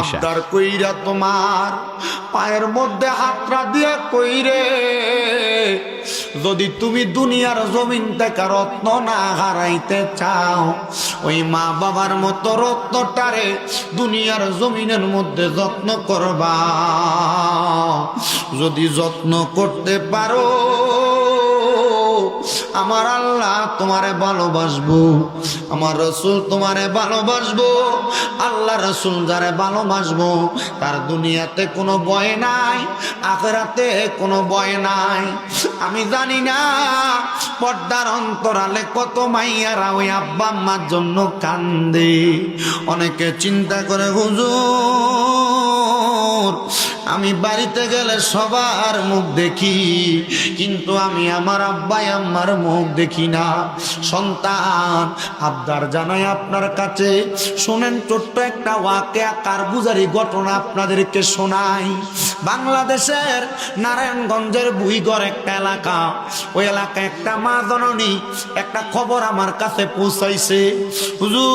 আবদার কইরা তোমার পায়ের মধ্যে হাতরা দিয়া কইরে যদি তুমি দুনিয়ার জমিন থেকে রত্ন না হারাইতে চাও, ওই মা বাবার মতো রত্নটারে দুনিয়ার জমিনের মধ্যে যত্ন করবা। যদি যত্ন করতে পারো আমার আল্লাহ তোমারে ভালোবাসবো, আমার রসুল তোমারে ভালোবাসবো, আল্লাহ রসুল যারে ভালোবাসবো, তার দুনিয়াতে কোনো ভয় নাই, আখেরাতে কোনো ভয় নাই। আমি জানি না পর্দার অন্তরালে কত মাইয়ারা ওই আব্বা আম্মার জন্য কান্দে। অনেকে চিন্তা করে, হুজুর আমি বাড়িতে গেলে সবার মুখ দেখি, কিন্তু আমি আমার আব্বাই আম্মার মুখ দেখি না। সন্তান, আবদার জানাই আপনার কাছে। শোনেন, ছোট্ট একটা ওয়াকে কারগুজারি ঘটনা আপনাদেরকে শোনাই। বাংলাদেশের নারায়ণগঞ্জের বুইগড় একটা এলাকা। ওই এলাকায় একটা মা জননী একটা খবর আমার কাছে পৌঁছাইছে। হুজুর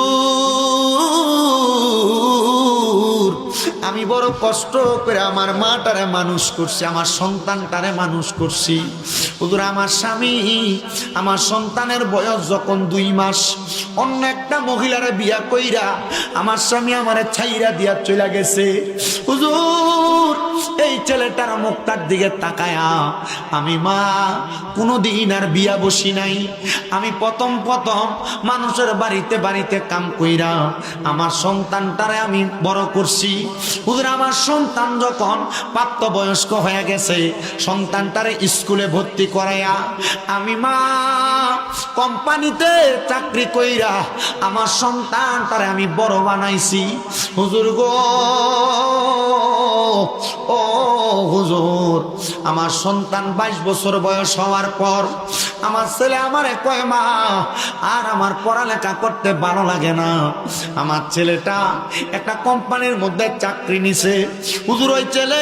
আমি বড় কষ্ট করে আমার মাটারে মানুষ করছি, আমার সন্তানটারে মানুষ করছি। হুজুর, আমার স্বামী, আমার সন্তানের বয়স যখন দুই মাস, অন্য একটা মহিলারে বিয়া কইরা আমার স্বামী আমারে ছাইরা দিয়া চলে গেছে। হুজুর ছেলেটার মুখটার দিকে তাকায়া, আমি মা, কোনোদিন আর বিয়া বসি নাই। আমি প্রথম প্রথম মানুষের বাড়িতে বাড়িতে কাম কইরা আমার সন্তানটারে আমি বড় করছি। হুজুর, আমার সন্তান যখন প্রাপ্তবয়স্ক হয়ে গেছে, সন্তানটারে স্কুলে ভর্তি করাইয়া আমি মা, কোম্পানিতে চাকরি কইরা আমার সন্তানটারে আমি বড় বানাইছি। হুজুর গো ও হুজুর, আমার সন্তান বাইশ বছর বয়স হওয়ার পর আমার ছেলে আমার কয়, মা, আর আমার পড়ালেখা করতে ভালো লাগে না। আমার ছেলেটা একটা কোম্পানির মধ্যে চাকরি নিছে। হুজুর, ওই ছেলে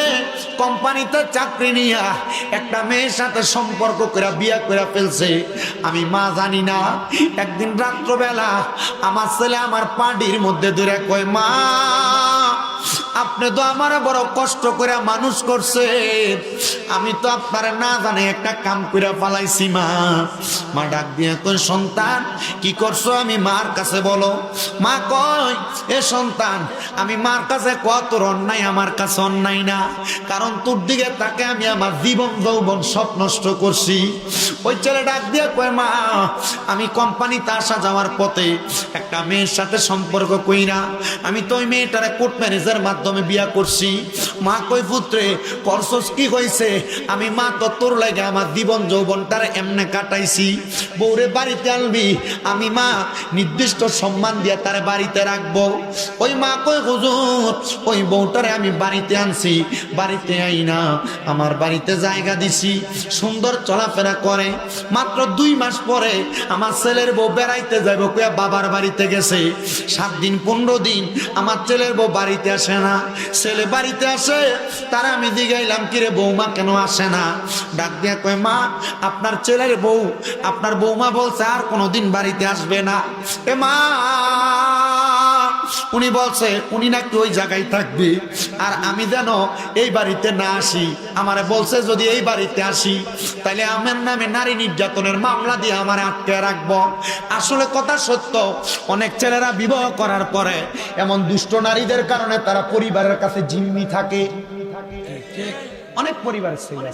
কোম্পানিতে চাকরি নিয়া একটা মেয়ের সাথে সম্পর্ক করে বিয়ে করে ফেলছে। আমি, মা, জানি না। একদিন রাত্রবেলা আমার ছেলে আমার পাডির মধ্যে ধরে কয়, মা আপনি তো আমার বড় কষ্ট করে মানুষ করছে। আমি তো আপনার না জানে একটা কাম করে পালাইছি মা। মা ডাক দিয়ে কই সন্তান, কি করছ? আমি মার কাছে বলো, মা কয়, এ সন্তান, আমি মার কাছে কত অন্যায়, আমার কাছে অন্যায় না। কারণ তোর দিকে তাকে আমি আমার জীবন যৌবন সব নষ্ট করছি। ওই ছেলে ডাক দিয়ে কয়, মা, আমি কোম্পানিতে আসা যাওয়ার পথে একটা মেয়ের সাথে সম্পর্ক কইরা, আমি তো ওই মেয়েটারে কোর্ট ম্যারেজের মাধ্যমে বিয়া করছি। মা কই পুত্রে, করছস কি হয়েছে? আমি, মা, তো তোর লাগে আমার জীবন যৌবনটারে এমনে কাটাইছি। বউরে বাড়িতে আনবি। আমি, মা, নির্দিষ্ট সম্মান দিয়ে তার বাড়িতে রাখব। ওই মা কই হুজুর, ওই বউটারে আমি বাড়িতে আনছি। বাড়িতে আই না আমার বাড়িতে জায়গা দিছি। সুন্দর চলাফেরা করে। মাত্র দুই মাস পরে আমার ছেলের বউ বেড়াইতে যাব কয়া বাবার বাড়িতে গেছে। সাত দিন, পনেরো দিন আমার ছেলের বউ বাড়িতে আসে না। ছেলে বাড়িতে আসে, তারা আমি দিগাইলাম কিরে বৌমা, কেন আসে না? ডাক দিয়া কয়, মা, আপনার ছেলের বউ, আপনার বৌমা বলছে আর কোনোদিন বাড়িতে আসবে না। এ মা! উনি বলছে, উনি নাকি ওই জায়গায় থাকবে। আর আমি যেন এই বাড়িতে না আসি। আমারে বলছে, যদি এই বাড়িতে আসি তাহলে আমার নামে নারী নির্যাতনের মামলা দিয়ে আমার আটকে রাখব। আসলে কথা সত্য, অনেক ছেলেরা বিবাহ করার পরে এমন দুষ্ট নারীদের কারণে তারা পরিবারের কাছে জিম্মি থাকে। অনেক পরিবারের ছেলে।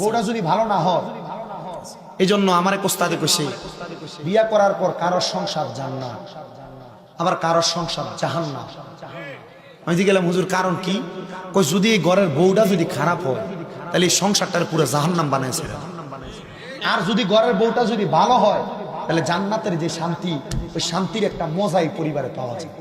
বউটা যদি ভালো না হয় এই জন্য আমার কোস্তাদে কইছে, বিয়া করার পর কারোর সংসার জান না। আবার কারোর সংসার জাহান না আমি গেলাম, হুজুর, কারণ কি? কই, যদি এই ঘরের বউটা যদি খারাপ হয়, তাহলে এই সংসারটার পুরো জাহান্নাম বানাইছে। আর যদি ঘরের বউটা যদি ভালো হয়, তাহলে জান্নাতের যে শান্তি, ওই শান্তির একটা মজাই পরিবারে পাওয়া যায়।